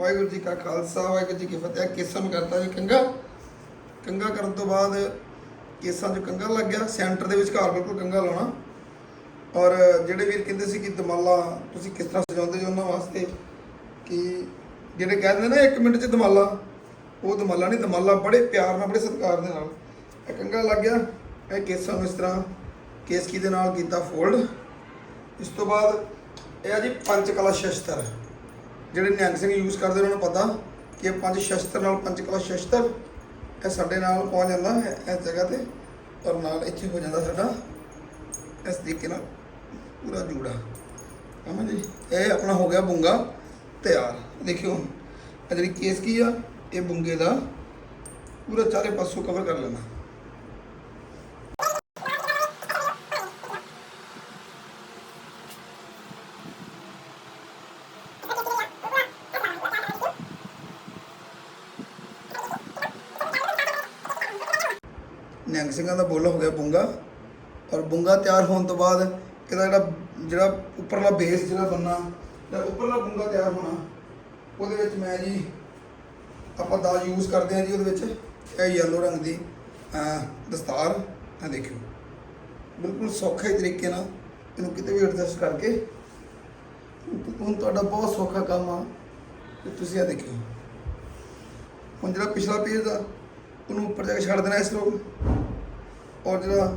ਵਾਹਿਗੁਰੂ ਜੀ ਕਾ ਖਾਲਸਾ, ਵਾਹਿਗੁਰੂ ਜੀ ਕੀ ਫਤਿਹ। ਕੇਸਾਂ ਨੂੰ ਕਰਤਾ ਜੀ ਕੰਗਾ ਕੰਗਾ ਕਰਨ ਤੋਂ ਬਾਅਦ ਕੇਸਾਂ 'ਚ ਕੰਗਾ ਲੱਗ ਗਿਆ। ਸੈਂਟਰ ਦੇ ਵਿਚਕਾਰ ਬਿਲਕੁਲ ਕੰਗਾ ਲਾਉਣਾ। ਔਰ ਜਿਹੜੇ ਵੀਰ ਕਹਿੰਦੇ ਸੀ ਕਿ ਦਮਾਲਾ ਤੁਸੀਂ ਕਿਸ ਤਰ੍ਹਾਂ ਸਜਾਉਂਦੇ ਜੀ ਉਹਨਾਂ ਵਾਸਤੇ? ਕਿ ਜਿਹੜੇ ਕਹਿੰਦੇ ਨਾ 1 ਮਿੰਟ 'ਚ ਦਮਾਲਾ ਉਹ ਦਮਾਲਾ ਨਹੀਂ ਦਮਾਲਾ ਬੜੇ ਪਿਆਰ ਨਾਲ, ਬੜੇ ਸਤਿਕਾਰ ਦੇ ਨਾਲ। ਇਹ ਕੰਗਾ ਲੱਗ ਗਿਆ। ਇਹ ਕੇਸਾਂ ਨੂੰ ਇਸ ਤਰ੍ਹਾਂ ਕੇਸਕੀ ਦੇ ਨਾਲ ਕੀਤਾ ਫੋਲਡ ਇਸ ਤੋਂ ਬਾਅਦ ਇਹ ਆ ਜੀ ਪੰਜ ਕਲਾ ਸ਼ਸਤਰ। ਜਿਹੜੇ ਨਿਹੰਗ ਸਿੰਘ ਯੂਜ਼ ਕਰਦੇ ਉਹਨਾਂ ਨੂੰ ਪਤਾ ਕਿ ਇਹ ਪੰਜ ਸ਼ਸਤਰ ਨਾਲ, ਪੰਜ ਕਲਾ ਸ਼ਸਤਰ ਇਹ ਸਾਡੇ ਨਾਲ ਪਹੁੰਚ ਜਾਂਦਾ ਹੈ, ਇਸ ਜਗ੍ਹਾ ਤੇ। ਔਰ ਨਾਲ ਇੱਥੇ ਹੋ ਜਾਂਦਾ ਸਾਡਾ ਇਸ ਤਰੀਕੇ ਨਾਲ ਪੂਰਾ ਜੂੜਾ। ਸਮਝ ਜੀ, ਇਹ ਆਪਣਾ ਹੋ ਗਿਆ ਬੁੰਗਾ ਤਿਆਰ। ਦੇਖਿਓ ਇਹ ਜਿਹੜੀ ਕੇਸ ਕੀ ਆ, ਇਹ ਬੁੰਗੇ ਦਾ ਪੂਰਾ ਚਾਰੇ ਪਾਸੋਂ ਕਵਰ ਕਰ ਲੈਣਾ ਨਿਹੰਗ ਸਿੰਘਾਂ ਦਾ ਬੋਲ ਹੋ ਗਿਆ ਬੁੰਗਾ। ਔਰ ਬੁੰਗਾ ਤਿਆਰ ਹੋਣ ਤੋਂ ਬਾਅਦ ਇਹਦਾ ਜਿਹੜਾ ਜਿਹੜਾ ਉੱਪਰਲਾ ਬੇਸ ਜਿਹੜਾ ਬੰਨਾ ਜਿਹੜਾ ਉੱਪਰਲਾ ਬੁੰਗਾ ਤਿਆਰ ਹੋਣਾ, ਉਹਦੇ ਵਿੱਚ ਮੈਂ ਜੀ ਆਪਾਂ ਦਾ ਯੂਜ਼ ਕਰਦੇ ਹਾਂ ਜੀ ਉਹਦੇ ਵਿੱਚ, ਇਹ ਯੈਲੋ ਰੰਗ ਦੀ ਦਸਤਾਰ ਆ ਦੇਖਿਓ। ਬਿਲਕੁਲ ਸੌਖੇ ਤਰੀਕੇ ਨਾਲ ਇਹਨੂੰ ਕਿਤੇ ਵੀ ਐਡਜਸਟ ਕਰਕੇ। ਹੁਣ ਤੁਹਾਡਾ ਬਹੁਤ ਸੌਖਾ ਕੰਮ ਆ, ਤੇ ਤੁਸੀਂ ਆ ਦੇਖਿਓ। ਹੁਣ ਜਿਹੜਾ ਪਿਛਲਾ ਪੇਜ ਆ, ਉਹਨੂੰ ਉੱਪਰ ਜਾ ਕੇ ਛੱਡ ਦੇਣਾ ਇਸ ਲੋਕ। ਔਰ ਜਿਹੜਾ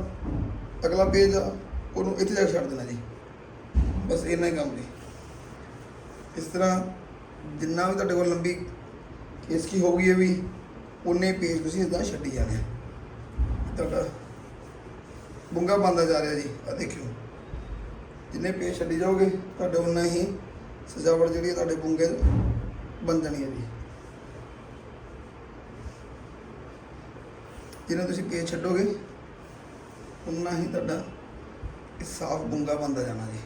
ਅਗਲਾ ਪੇਜ ਆ, ਉਹਨੂੰ ਇੱਥੇ ਜਾ ਕੇ ਛੱਡ ਦੇਣਾ ਜੀ। ਬਸ ਇੰਨਾ ਹੀ ਕੰਮ ਜੀ। ਇਸ ਤਰ੍ਹਾਂ ਜਿੰਨਾ ਵੀ ਤੁਹਾਡੇ ਕੋਲ ਲੰਬੀ ਕੇਸ ਕੀ ਹੋਊਗੀ ਇਹ ਵੀ ਉਨੇ ਪੇਜ ਤੁਸੀਂ ਇਦਾਂ ਛੱਡੀ ਜਾਣਾ ਤੁਹਾਡਾ ਬੁੰਗਾ ਬੰਦਾ ਜਾ ਰਿਹਾ ਜੀ ਆ ਦੇਖਿਓ। ਜਿੰਨੇ ਪੇਜ ਛੱਡੀ ਜਾਓਗੇ, ਤੁਹਾਡੇ ਉਨਾ ਹੀ ਸਜਾਵਟ ਜਿਹੜੀ ਹੈ ਤੁਹਾਡੇ ਬੁੰਗੇ ਬਣ ਜਾਣੀ ਹੈ ਜੀ। ਜਿੰਨਾ ਤੁਸੀਂ ਪੇਜ ਛੱਡੋਗੇ ਉਨਾ ਹੀ ਤੁਹਾਡਾ ਇਹ ਸਾਫ਼ ਗੁੰਗਾ ਬਣਦਾ ਜਾਣਾ ਜੀ।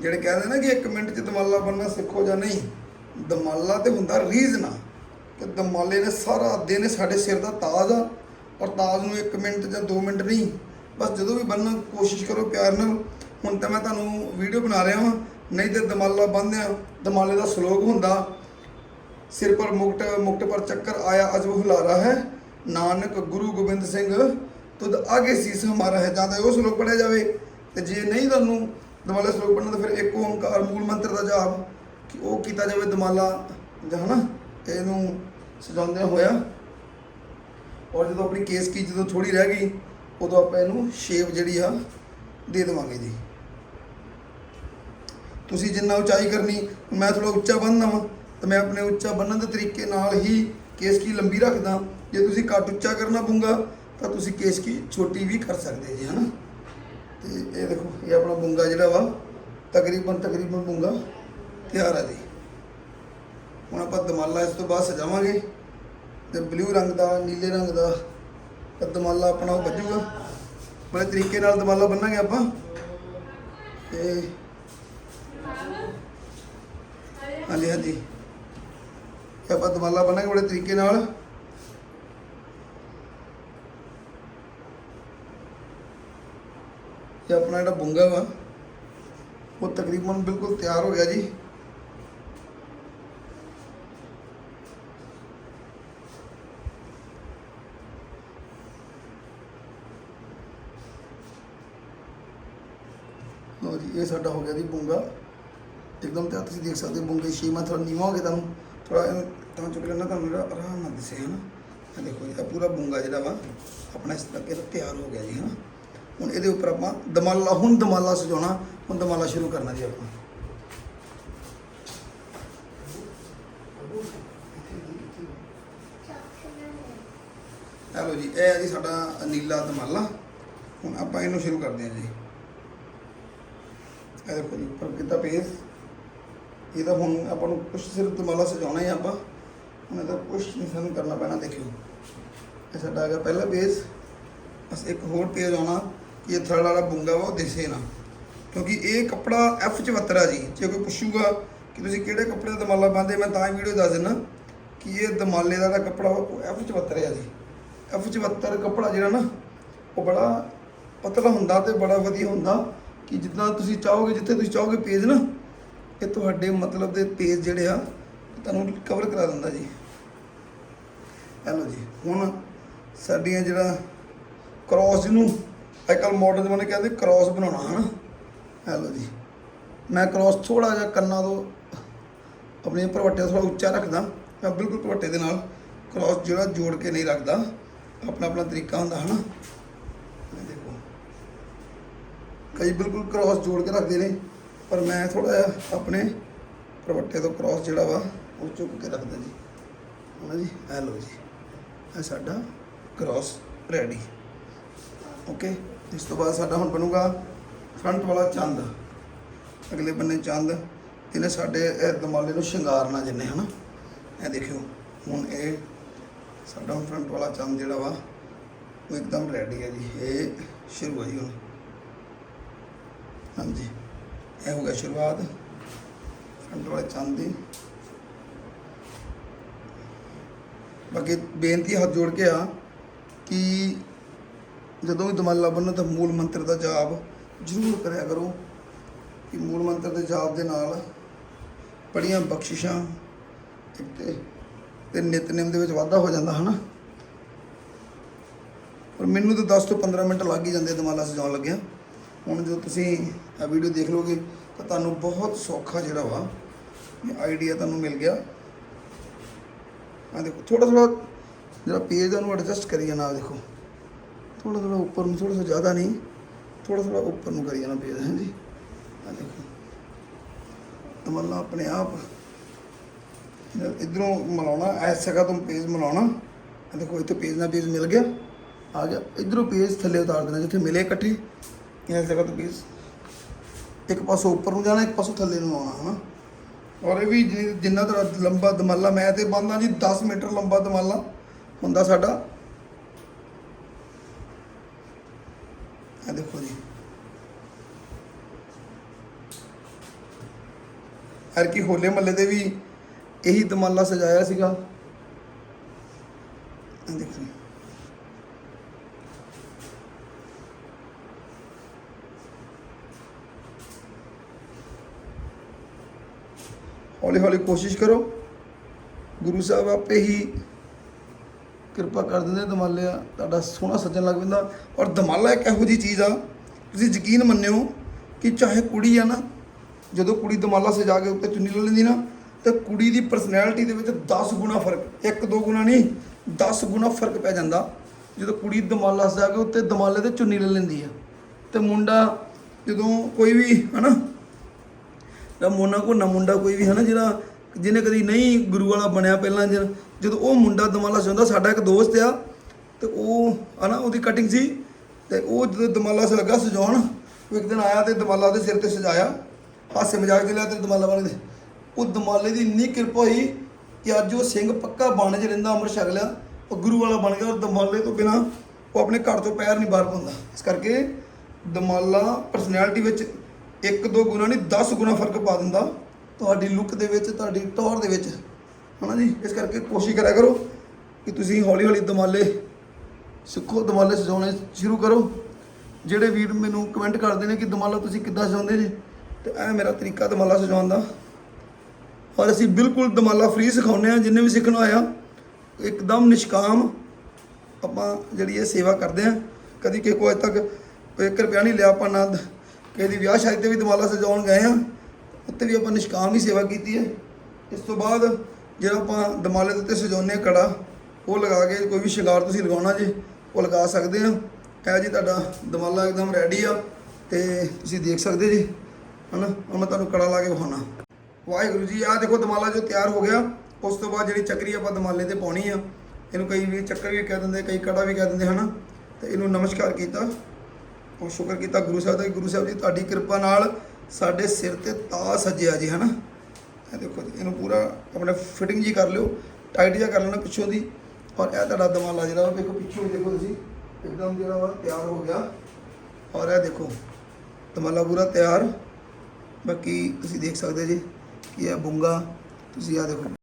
ਜਿਹੜੇ ਕਹਿੰਦੇ ਨਾ ਕਿ 1 ਮਿੰਟ 'ਚ ਦਮਾਲਾ ਬਣਨਾ ਸਿੱਖੋ ਜਾਂ ਨਹੀਂ, ਦਮਾਲਾ ਤੇ ਹੁੰਦਾ ਰੀਜ਼ ਨਾ ਕਿ ਦਮਾਲੇ ਨੇ ਸਾਰਾ ਦਿਨ ਸਾਡੇ ਸਿਰ ਦਾ ਤਾਜ ਆ ਔਰ ਤਾਜ ਨੂੰ 1 ਮਿੰਟ ਜਾਂ 2 ਮਿੰਟ ਨਹੀਂ ਬਸ ਜਦੋਂ ਵੀ ਬੰਨਣ ਕੋਸ਼ਿਸ਼ ਕਰੋ ਪਿਆਰ ਨਾਲ। ਹੁਣ ਤਾਂ ਮੈਂ ਤੁਹਾਨੂੰ ਵੀਡੀਓ ਬਣਾ ਰਿਹਾ ਹਾਂ। ਨਹੀਂ ਤੇ ਦਮਾਲਾ ਬੰਨ੍ਹਦਿਆਂ ਦਮਾਲੇ ਦਾ ਸ਼ਲੋਕ ਹੁੰਦਾ, ਸਿਰ ਪਰ ਮੁਕਟ ਮੁਕਟ ਪਰ ਚੱਕਰ ਆਇਆ ਅਜਬ ਹੁਲਾਰਾ ਹੈ। ਨਾਨਕ ਗੁਰੂ ਗੋਬਿੰਦ ਸਿੰਘ, ਤੁਧ ਆਗੇ ਸੀਸ ਹਮਾਰਾ ਹੈ, ਜਾਂ ਤਾਂ ਉਹ ਸ਼ਲੋਕ ਪੜਿਆ ਜਾਵੇ। ਤੇ ਜੇ ਨਹੀਂ ਤੁਹਾਨੂੰ ਦਮਾਲਾ ਸ਼ਲੋਕ ਪੜਨਾ ਤਾਂ ਫਿਰ ਇੱਕ ਓੰਕਾਰ ਮੂਲ ਮੰਤਰ ਦਾ ਜਾਪ ਕਿ ਉਹ ਕੀਤਾ ਜਾਵੇ ਦਮਾਲਾ। ਜਾਂ ਹਨਾ, ਇਹਨੂੰ ਸਜਾਉਂਦਿਆਂ ਹੋਇਆ। ਔਰ ਜਦੋਂ ਆਪਣੀ ਕੇਸ ਕੀ ਜਦੋਂ ਥੋੜੀ ਰਹਿ ਗਈ ਉਦੋਂ ਆਪਾਂ ਇਹਨੂੰ ਸ਼ੇਪ ਜਿਹੜੀ ਆ, ਦੇ ਦੇਵਾਂਗੇ ਜੀ। ਤੁਸੀਂ ਜਿੰਨਾ ਉਚਾਈ ਕਰਨੀ, ਮੈਂ ਥੋੜਾ ਉੱਚਾ ਬੰਨ੍ਹਦਾ ਵਾਂ, ਤਾਂ ਮੈਂ ਆਪਣੇ ਉੱਚਾ ਬੰਨਣ ਦੇ ਤਰੀਕੇ ਨਾਲ ਹੀ ਕੇਸ ਕੀ ਲੰਬੀ ਰੱਖਦਾ। ਜੇ ਤੁਸੀਂ ਘੱਟ ਉੱਚਾ ਕਰਨਾ ਪੂੰਗਾ ਤਾਂ ਤੁਸੀਂ ਕੇਸ ਕੀ ਛੋਟੀ ਵੀ ਕਰ ਸਕਦੇ ਜੀ, ਹਨਾ? ਤੇ ਇਹ ਦੇਖੋ, ਇਹ ਆਪਣਾ ਬੁੰਗਾ ਜਿਹੜਾ ਵਾ, ਤਕਰੀਬਨ ਤਕਰੀਬਨ ਬੁੰਗਾ ਤਿਆਰ ਆ ਜੀ। ਹੁਣ ਆਪਾਂ ਦਮਾਲਾ ਇਸ ਤੋਂ ਬਾਅਦ ਸਜਾਵਾਂਗੇ, ਤੇ ਬਲੂ ਰੰਗ ਦਾ, ਨੀਲੇ ਰੰਗ ਦਾ ਤਾਂ ਦਮਾਲਾ ਆਪਣਾ ਉਹ ਵੱਜੂਗਾ। ਬੜੇ ਤਰੀਕੇ ਨਾਲ ਦਮਾਲਾ ਬੰਨਾਂਗੇ ਆਪਾਂ। ਤੇ ਹਾਂਜੀ ਹਾਂਜੀ। ਇਹ ਆਪਾਂ ਦਮਾਲਾ ਬੰਨਾਂਗੇ ਬੜੇ ਤਰੀਕੇ ਨਾਲ। ਇਹ ਆਪਣਾ ਜਿਹੜਾ ਬੁੰਗਾ ਵਾ, ਉਹ ਤਕਰੀਬਨ ਬਿਲਕੁਲ ਤਿਆਰ ਹੋ ਗਿਆ ਜੀ। ਲਓ ਜੀ, ਇਹ ਸਾਡਾ ਹੋ ਗਿਆ ਜੀ ਬੁੰਗਾ। ਇੱਕਦਮ ਤਾਂ ਤੁਸੀਂ ਦੇਖ ਸਕਦੇ ਹੋ, ਬੁੰਗੇ ਸ਼ੀਮਾ ਥੋੜਾ ਨੀਵਾਂ ਹੋ ਗਿਆ ਤੁਹਾਨੂੰ। ਥੋੜਾ ਤਾਂ ਚੁੱਕ ਲੈਣਾ ਤੁਹਾਨੂੰ, ਜਿਹੜਾ ਆਰਾਮ ਨਾਲ ਦਿਸੇ ਹੈ ਨਾ ਇਹ ਦੇਖੋ ਜੀ, ਇਹ ਪੂਰਾ ਬੁੰਗਾ ਜਿਹੜਾ ਵਾ, ਆਪਣਾ ਇਸ ਤਰ੍ਹਾਂ ਕੇ ਤਿਆਰ ਹੋ ਗਿਆ ਜੀ ਹਾਂ ਹੁਣ ਇਹਦੇ ਉੱਪਰ ਆਪਾਂ ਦਮਾਲਾ, ਹੁਣ ਦਮਾਲਾ ਸਜਾਉਣਾ, ਹੁਣ ਦਮਾਲਾ ਸ਼ੁਰੂ ਕਰਨਾ ਜੀ ਆਪਾਂ। ਚਲੋ ਜੀ, ਇਹ ਹੈ ਜੀ ਸਾਡਾ ਨੀਲਾ ਦਮਾਲਾ। ਹੁਣ ਆਪਾਂ ਇਹਨੂੰ ਸ਼ੁਰੂ ਕਰਦੇ ਹਾਂ ਜੀ। ਇਹ ਦੇਖੋ ਜੀ ਉੱਪਰ ਕਿਤਾ ਪੇਸ ਇਹਦਾ ਹੁਣ ਆਪਾਂ ਨੂੰ ਕੁਛ ਸਿਰਫ ਦਮਾਲਾ ਸਜਾਉਣਾ ਹੀ ਆਪਾਂ। ਹੁਣ ਇਹਦਾ ਕੁਛ ਨਹੀਂ ਸਾਨੂੰ ਕਰਨਾ ਪੈਣਾ ਦੇਖਿਓ। ਇਹ ਸਾਡਾ ਹੈਗਾ ਪਹਿਲਾ ਪੇਸ ਬਸ ਇੱਕ ਹੋਰ ਪੇਜ ਆਉਣਾ ਕਿ ਇਹ ਥਰਡ ਵਾਲਾ ਬੁੰਗਾ ਵਾ ਉਹ ਦਿਸੇ ਨਾ। ਕਿਉਂਕਿ ਇਹ ਕੱਪੜਾ F 74 ਆ ਜੀ। ਜੇ ਕੋਈ ਪੁੱਛੂਗਾ ਕਿ ਤੁਸੀਂ ਕਿਹੜੇ ਕੱਪੜੇ ਦਾ ਦਮਾਲਾ ਬੰਨਦੇ ਮੈਂ ਤਾਂ ਹੀ ਵੀਡੀਓ ਦੱਸ ਦਿੰਦਾ ਕਿ ਇਹ ਦਮਾਲੇ ਦਾ ਜਿਹੜਾ ਕੱਪੜਾ ਵਾ, ਉਹ F74 ਆ ਜੀ। F74 ਕੱਪੜਾ ਜਿਹੜਾ ਨਾ ਉਹ ਬੜਾ ਪਤਲਾ ਹੁੰਦਾ ਤੇ ਬੜਾ ਵਧੀਆ ਹੁੰਦਾ। ਕਿ ਜਿੱਦਾਂ ਤੁਸੀਂ ਚਾਹੋਗੇ, ਜਿੱਥੇ ਤੁਸੀਂ ਚਾਹੋਗੇ ਪੇਜ ਨਾ, ਇਹ ਤੁਹਾਡੇ ਮਤਲਬ ਦੇ ਪੇਜ ਜਿਹੜੇ ਆ, ਤੁਹਾਨੂੰ ਕਵਰ ਕਰਾ ਦਿੰਦਾ ਜੀ। ਹੈਲੋ ਜੀ, ਹੁਣ ਸਾਡੀਆਂ ਜਿਹੜਾ ਕ੍ਰਾਸ ਜਿਹਨੂੰ ਅੱਜ ਕੱਲ੍ਹ ਮਾਡਰਨ ਜ਼ਮਾਨੇ ਕਹਿੰਦੇ ਕ੍ਰਾਸ ਬਣਾਉਣਾ, ਹਨਾ? ਹੈਲੋ ਜੀ, ਮੈਂ ਕ੍ਰਾਸ ਥੋੜਾ ਜਿਹਾ ਕੰਨਾਂ ਤੋਂ ਆਪਣੇ ਭਰਵੱਟੇ ਥੋੜਾ ਉੱਚਾ ਰੱਖਦਾ, ਮੈਂ ਬਿਲਕੁਲ ਭਰਵੱਟੇ ਦੇ ਨਾਲ ਕ੍ਰਾਸ ਜਿਹੜਾ ਜੋੜ ਕੇ ਨਹੀਂ ਰੱਖਦਾ ਆਪਣਾ ਆਪਣਾ ਤਰੀਕਾ ਹੁੰਦਾ, ਹਨਾ ਇਹ ਦੇਖੋ ਕਈ ਬਿਲਕੁਲ ਕ੍ਰਾਸ ਜੋੜ ਕੇ ਰੱਖਦੇ ਨੇ, ਪਰ ਮੈਂ ਥੋੜਾ ਜਿਹਾ ਆਪਣੇ ਭਰਵੱਟੇ ਤੋਂ ਕ੍ਰਾਸ ਜਿਹੜਾ ਵਾ, ਉਹ ਚੁੱਕ ਕੇ ਰੱਖਦਾ ਜੀ। ਹਨਾ ਜੀ? ਇਹ ਲਓ ਜੀ। ਇਹ ਸਾਡਾ ਕ੍ਰਾਸ ਰੈਡੀ ਓਕੇ ਇਸ ਤੋਂ ਬਾਅਦ ਸਾਡਾ ਹੁਣ ਬਣੂਗਾ ਫਰੰਟ ਵਾਲਾ ਚੰਦ। ਅਗਲੇ ਬੰਨੇ ਚੰਦ। ਇਹਨੇ ਸਾਡੇ, ਇਹ ਦਮਾਲੇ ਨੂੰ ਸ਼ਿੰਗਾਰਨਾ ਜਿੰਨੇ, ਹਨਾ? ਇਹ ਦੇਖਿਓ, ਹੁਣ ਇਹ ਸਾਡਾ ਫਰੰਟ ਵਾਲਾ ਚੰਦ ਜਿਹੜਾ ਵਾ, ਉਹ ਇੱਕਦਮ ਰੈਡੀ ਹੈ ਜੀ। ਇਹ ਸ਼ੁਰੂ ਹੈ ਜੀ ਹੁਣ। ਹਾਂਜੀ। ਇਹ ਹੋ ਗਿਆ ਸ਼ੁਰੂਆਤ। ਫਰੰਟ ਵਾਲੇ ਚੰਦ ਦੀ। ਬਾਕੀ ਬੇਨਤੀ ਹੱਥ ਜੋੜ ਕੇ ਆ ਕਿ ਜਦੋਂ ਵੀ ਦਮਾਲਾ ਬੰਨੋ ਤਾਂ ਮੂਲ ਮੰਤਰ ਦਾ ਜਾਪ ਜ਼ਰੂਰ ਕਰਿਆ ਕਰੋ ਕਿ ਮੂਲ ਮੰਤਰ ਦੇ ਜਾਪ ਦੇ ਨਾਲ ਬੜੀਆਂ ਬਖਸ਼ਿਸ਼ਾਂ ਇੱਕ ਤੇ ਤੇ ਨਿਤਨੇਮ ਦੇ ਵਿੱਚ ਵਾਧਾ ਹੋ ਜਾਂਦਾ, ਹਨਾ? ਪਰ ਮੈਨੂੰ ਤਾਂ 10 ਤੋਂ 15 ਮਿੰਟ ਲੱਗ ਹੀ ਜਾਂਦੇ ਦਮਾਲਾ ਸਜਾਉਣ ਲੱਗਿਆ। ਹੁਣ ਜਦੋਂ ਤੁਸੀਂ ਇਹ ਵੀਡੀਓ ਦੇਖ ਲੋਗੇ ਤਾਂ ਤੁਹਾਨੂੰ ਬਹੁਤ ਸੌਖਾ ਜਿਹੜਾ ਵਾ ਆਈਡੀਆ ਤੁਹਾਨੂੰ ਮਿਲ ਗਿਆ। ਆ ਦੇਖੋ ਥੋੜਾ ਥੋੜਾ ਜਿਹੜਾ ਪੇਜ ਆ ਉਹਨੂੰ ਐਡਜਸਟ ਕਰੀ ਜਾਣਾ ਦੇਖੋ। ਥੋੜਾ ਥੋੜਾ ਉੱਪਰ ਨੂੰ ਥੋੜਾ ਜਿਹਾ ਜ਼ਿਆਦਾ ਨਹੀਂ ਥੋੜਾ ਥੋੜਾ ਉੱਪਰ ਨੂੰ ਕਰੀ ਜਾਣਾ ਪੇਜ ਹੈ ਜੀ ਆ ਦੇਖੋ ਤਮੰਨਾ ਆਪਣੇ ਆਪ ਇਧਰੋਂ ਮਿਲਾਉਣਾ ਐਸ ਜਗ੍ਹਾ ਤੋਂ ਪੇਜ ਮਿਲਾਉਣਾ। ਆ ਦੇਖੋ, ਇੱਥੇ ਪੇਜ ਨਾਲ ਪੇਜ ਮਿਲ ਗਿਆ। ਆ ਗਿਆ। ਇਧਰੋਂ ਪੇਜ ਥੱਲੇ ਉਤਾਰ ਦੇਣਾ, ਜਿੱਥੇ ਮਿਲੇ ਇਕੱਠੇ। ਇਸ ਜਗ੍ਹਾ ਤੋਂ ਪੇਜ ਇੱਕ ਪਾਸੋਂ ਉੱਪਰ ਨੂੰ ਜਾਣਾ, ਇੱਕ ਪਾਸੋਂ ਥੱਲੇ ਨੂੰ ਆਉਣਾ, ਹਨਾ? ਔਰ ਇਹ ਵੀ ਜਿ- ਜਿੰਨਾ ਤੁਹਾਡਾ ਲੰਬਾ ਦਮਾਲਾ, ਮੈਂ ਤੇ ਬੰਦਾ ਜੀ 10 ਮੀਟਰ ਲੰਬਾ ਦਮਾਲਾ ਹੁੰਦਾ ਸਾਡਾ। ਆ ਦੇਖੋ ਜੀ। ਹਰ ਕੀ ਹੋਲੇ ਮਹੱਲੇ ਦੇ ਵੀ ਇਹੀ ਦਮਾਲਾ ਸਜਾਇਆ ਸੀਗਾ। ਆ ਦੇਖੋ ਜੀ। ਹੌਲੀ ਹੌਲੀ ਕੋਸ਼ਿਸ਼ ਕਰੋ। ਗੁਰੂ ਸਾਹਿਬ ਆਪੇ ਹੀ ਕਿਰਪਾ ਕਰ ਦਿੰਦੇ ਦਮਾਲਿਆ ਤੁਹਾਡਾ ਸੋਹਣਾ ਸੱਜਣ ਲੱਗ ਪੈਂਦਾ। ਔਰ ਦਮਾਲਾ ਇੱਕ ਇਹੋ ਜੀ ਚੀਜ਼ ਆ, ਤੁਸੀਂ ਯਕੀਨ ਮੰਨਿਓ ਕਿ ਚਾਹੇ ਕੁੜੀ ਆ ਨਾ, ਜਦੋਂ ਕੁੜੀ ਦਮਾਲਾ ਸਜਾ ਕੇ ਉੱਤੇ ਚੁੰਨੀ ਲੈ ਲੈਂਦੀ ਨਾ, ਤੇ ਕੁੜੀ ਦੀ ਪਰਸਨੈਲਿਟੀ ਦੇ ਵਿੱਚ 10 ਗੁਣਾ ਫ਼ਰਕ, ਇੱਕ ਦੋ ਗੁਣਾ ਨਹੀਂ 10 ਗੁਣਾ ਫ਼ਰਕ ਪੈ ਜਾਂਦਾ। ਜਦੋਂ ਕੁੜੀ ਦਮਾਲਾ ਸਜਾ ਕੇ ਉੱਤੇ ਦਮਾਲੇ ਤੇ ਚੁੰਨੀ ਲੈ ਲੈਂਦੀ ਆ, ਤੇ ਮੁੰਡਾ ਜਦੋਂ ਕੋਈ ਵੀ, ਹਨਾ ਜਾਂ ਮੋਨਾ ਕੋ ਨਾ ਮੁੰਡਾ ਕੋਈ ਵੀ ਹੈ ਨਾ ਜਿਹੜਾ ਜਿਹਨੇ ਕਦੀ ਨਹੀਂ ਗੁਰੂ ਵਾਲਾ ਬਣਿਆ ਪਹਿਲਾਂ ਜਦ- ਜਦੋਂ ਉਹ ਮੁੰਡਾ ਦਮਾਲਾ ਸਜਾਉਂਦਾ, ਸਾਡਾ ਇੱਕ ਦੋਸਤ ਆ, ਤੇ ਉਹ ਹਨਾ ਉਹਦੀ ਕਟਿੰਗ ਸੀ, ਤੇ ਉਹ ਜਦੋਂ ਦਮਾਲਾ ਸ ਲੱਗਾ ਸਜਾਉਣ, ਉਹ ਇੱਕ ਦਿਨ ਆਇਆ ਤੇ ਦਮਾਲਾ ਦੇ ਸਿਰ ਤੇ ਸਜਾਇਆ, ਹਾਸੇ ਮਜ਼ਾਕ ਚ ਲਿਆ ਤੇ ਦਮਾਲਾ ਬਣ ਗਿਆ ਉਹ ਦਮਾਲੇ ਦੀ ਇੰਨੀ ਕਿਰਪਾ ਹੋਈ ਕਿ ਅੱਜ ਉਹ ਸਿੰਘ ਪੱਕਾ ਬਣ ਚ ਰਹਿੰਦਾ, ਅੰਮ੍ਰਿਤ ਛਕ ਲਿਆ, ਉਹ ਗੁਰੂ ਵਾਲਾ ਬਣ ਗਿਆ, ਔਰ ਦਮਾਲੇ ਤੋਂ ਬਿਨਾ ਉਹ ਆਪਣੇ ਘਰ ਤੋਂ ਪੈਰ ਨਹੀਂ ਬਾਹਰ ਪਾਉਂਦਾ। ਇਸ ਕਰਕੇ ਦਮਾਲਾ ਪਰਸਨੈਲਿਟੀ ਵਿੱਚ ਇੱਕ ਦੋ ਗੁਣਾ ਨਹੀਂ 10 ਗੁਣਾ ਫ਼ਰਕ ਪਾ ਦਿੰਦਾ। ਤੁਹਾਡੀ ਲੁੱਕ ਦੇ ਵਿੱਚ, ਤੁਹਾਡੀ ਟੌਰ ਦੇ ਵਿੱਚ। ਹਨਾ ਜੀ? ਇਸ ਕਰਕੇ ਕੋਸ਼ਿਸ਼ ਕਰਿਆ ਕਰੋ ਕਿ ਤੁਸੀਂ ਹੌਲੀ ਹੌਲੀ ਦਮਾਲੇ ਸਿੱਖੋ, ਦਮਾਲੇ ਸਜਾਉਣੇ ਸ਼ੁਰੂ ਕਰੋ। ਜਿਹੜੇ ਵੀਰ ਮੈਨੂੰ ਕਮੈਂਟ ਕਰਦੇ ਨੇ ਕਿ ਦਮਾਲਾ ਤੁਸੀਂ ਕਿੱਦਾਂ ਸਜਾਉਂਦੇ ਜੀ, ਤੇ ਇਹ ਮੇਰਾ ਤਰੀਕਾ ਦਮਾਲਾ ਸਜਾਉਣ ਦਾ। ਔਰ ਅਸੀਂ ਬਿਲਕੁਲ ਦਮਾਲਾ ਫ੍ਰੀ ਸਿਖਾਉਂਦੇ ਆ ਜਿੰਨੇ ਵੀ ਸਿੱਖਣ ਆਇਆ ਇੱਕਦਮ ਨਿਸ਼ਕਾਮ ਆਪਾਂ ਜਿਹੜੀ ਇਹ ਸੇਵਾ ਕਰਦੇ ਆ ਕਦੀ ਕਿਸੇ ਕੋਲ ਅੱਜ ਤੱਕ 1 ਰੁਪਿਆ ਨਹੀਂ ਲਿਆ ਆਪਾਂ ਨਾ ਕਿਸੇ ਦੀ ਵਿਆਹ ਸ਼ਾਦੀ ਤੇ ਵੀ ਦਮਾਲਾ ਸਜਾਉਣ ਗਏ ਆ। ਉੱਤੇ ਵੀ ਆਪਾਂ ਨਿਸ਼ਕਾਮ ਦੀ ਸੇਵਾ ਕੀਤੀ ਹੈ। ਇਸ ਤੋਂ ਬਾਅਦ ਜਿਹੜਾ ਆਪਾਂ ਦਮਾਲੇ ਦੇ ਉੱਤੇ ਸਜਾਉਂਦੇ ਹਾਂ ਕੜਾ, ਉਹ ਲਗਾ ਕੇ ਕੋਈ ਵੀ ਸ਼ਿੰਗਾਰ ਤੁਸੀਂ ਲਗਾਉਣਾ ਜੇ, ਉਹ ਲਗਾ ਸਕਦੇ ਆ। ਇਹ ਜੀ ਤੁਹਾਡਾ ਦਮਾਲਾ ਇੱਕਦਮ ਰੈਡੀ ਆ ਤੇ ਤੁਸੀਂ ਦੇਖ ਸਕਦੇ ਜੀ। ਹਨਾ? ਹੁਣ ਮੈਂ ਤੁਹਾਨੂੰ ਕੜਾ ਲਾ ਕੇ ਵਿਖਾਉਣਾ। ਵਾਹਿਗੁਰੂ ਜੀ, ਆਹ ਦੇਖੋ ਦਮਾਲਾ ਜੋ ਤਿਆਰ ਹੋ ਗਿਆ। ਉਸ ਤੋਂ ਬਾਅਦ ਜਿਹੜੀ ਚੱਕਰੀ ਆਪਾਂ ਦਿਮਾਲੇ ਤੇ ਪਾਉਣੀ ਆ। ਇਹਨੂੰ ਕਈ ਵੀ ਚੱਕਰ ਵੀ ਕਹਿ ਦਿੰਦੇ, ਕਈ ਕੜਾ ਵੀ ਕਹਿ ਦਿੰਦੇ, ਹਨਾ? ਤੇ ਇਹਨੂੰ ਨਮਸਕਾਰ ਕੀਤਾ। ਉਹ ਸ਼ੁਕਰ ਕੀਤਾ ਗੁਰੂ ਸਾਹਿਬ ਦਾ ਕਿ ਗੁਰੂ ਸਾਹਿਬ ਜੀ ਤੁਹਾਡੀ ਕਿਰਪਾ ਨਾਲ ਸਾਡੇ ਸਿਰ ਤੇ ਤਾਜ ਸੱਜਿਆ ਜੀ, ਹਨਾ? ਇਹ ਦੇਖੋ ਜੀ, ਇਹਨੂੰ ਪੂਰਾ ਆਪਣੇ ਫਿਟਿੰਗ ਜੀ ਕਰ ਲਿਓ ਟਾਈਟ ਜਿਹਾ ਕਰ ਲੈਣਾ ਪਿੱਛੋਂ ਦੀ। ਔਰ ਇਹ ਤੁਹਾਡਾ ਦਮਾਲਾ ਜਿਹੜਾ, ਉਹ ਦੇਖੋ ਪਿੱਛੋਂ ਦੇਖੋ ਤੁਸੀਂ, ਇੱਕਦਮ ਜਿਹੜਾ ਵਾ ਤਿਆਰ ਹੋ ਗਿਆ। ਔਰ ਇਹ ਦੇਖੋ, ਦਮਾਲਾ ਪੂਰਾ ਤਿਆਰ। ਬਾਕੀ ਤੁਸੀਂ ਦੇਖ ਸਕਦੇ ਜੀ ਕਿ ਇਹ ਬੁੰਗਾ, ਤੁਸੀਂ ਆ ਦੇਖੋ।